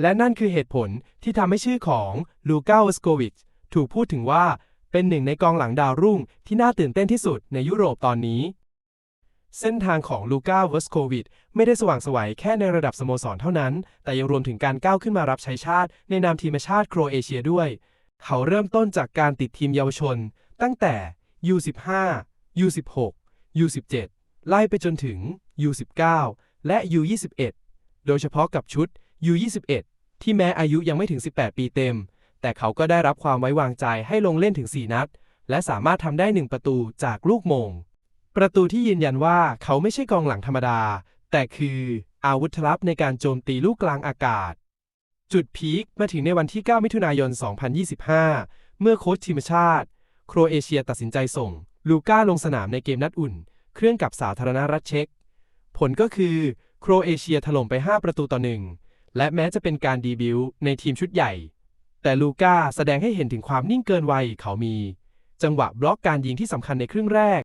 และนั่นคือเหตุผลที่ทำให้ชื่อของลูกาวสโกวิชถูกพูดถึงว่าเป็นหนึ่งในกองหลังดาวรุ่งที่น่าตื่นเต้นที่สุดในยุโรปตอนนี้ เส้นทางของลูกาวสโควิชไม่ได้สว่างไสวยแค่ในระดับสโมสรเท่านั้น แต่ยังรวมถึงการก้าวขึ้นมารับใช้ชาติ ในนามทีมชาติโครเอเชียด้วย เขาเริ่มต้นจากการติดทีมเยาวชน ตั้งแต่ U15 U16 U17 ไล่ไปจนถึง U19 และ U21 โดยเฉพาะกับชุด U21 ที่แม้อายุยังไม่ถึง 18 ปีเต็ม แต่เขาก็ได้รับความไว้วางใจให้ลงเล่นถึง 4 นัด และสามารถทำได้ 1 ประตูจากลูกโมง ประตูที่ยืนยันว่าเขาไม่ใช่กองหลังธรรมดา แต่คืออาวุธลับในการโจมตีลูกกลางอากาศ จุดพีคมาถึงในวันที่ 9 มิถุนายน 2025 เมื่อโค้ชทีมชาติ โครเอเชียตัดสินใจส่ง ลูก้าลงสนามในเกมนัดอุ่น เครื่องกับสาธารณรัฐเช็ก ผลก็คือโครเอเชียถล่มไป 5 ประตูต่อหนึ่ง และแม้จะเป็นการดีบิวในทีมชุดใหญ่ แต่ลูก้าแสดงให้เห็นถึงความนิ่งเกินวัยเขามี จังหวะบล็อกการยิงที่สำคัญในครึ่งแรก